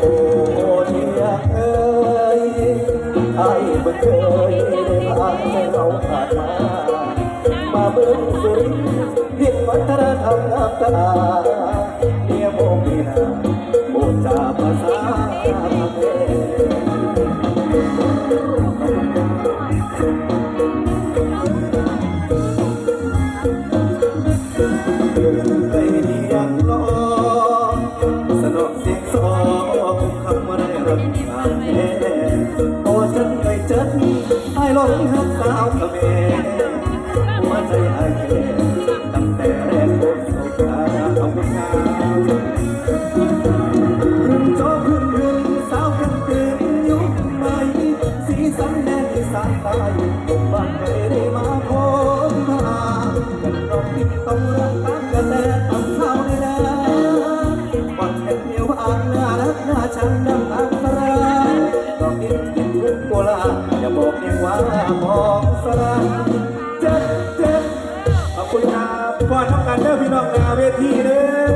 โอ้เทียเอ้ยไอ้บ่เคยได้พาใจเราผ่านมา มาเบิ่งสุรินทร์เห็นวัฒนธรรมงามตาเมียโมมีนาโอจาภาษาเพ ลงหักสาวกะเบมหัวใจไอ้แก่ตั้งแต่แรกพบสบตาเอาคุณงามรุ่นโจรุ่นรุ่นสาวกันเต็มยุคใหม่สีสันแดนอีสานใต้บ้านใครได้มาพบมากันต้องติดต้องรักกันกันแต่ต้องเข้าในนาวันแค่เดียวอ่านหน่ารักน่าชังดัง ย่าบอกเองว่าบอกสลาเจ็บเจ็บขอบคุณครับก่อนทำการเด้อพี่น้องหนาเวทีเด้อ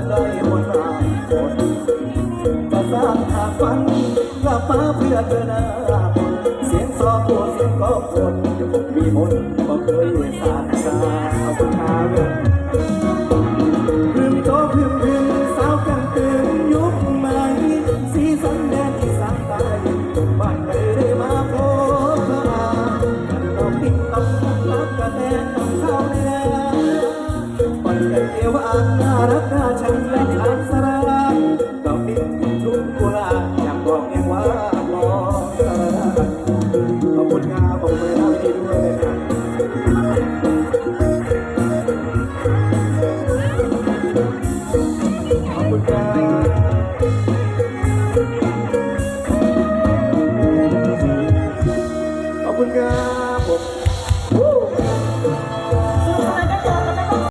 งได้หนทางคนจะสร้างหาฝันกับมาเพื่อเจอหน้าคนเสียงซอโคเสียงก็คนจะคงมีมนต์บ่เคยสานสา นกันเอวอันน่ารักน่าชังและอันสราต้องติดทุกกุลาอยากบอกเองว่าบอกสราขอบคุณงามผมเลยนะที่ด้วยขอบคุณครับขอบคุณครับผม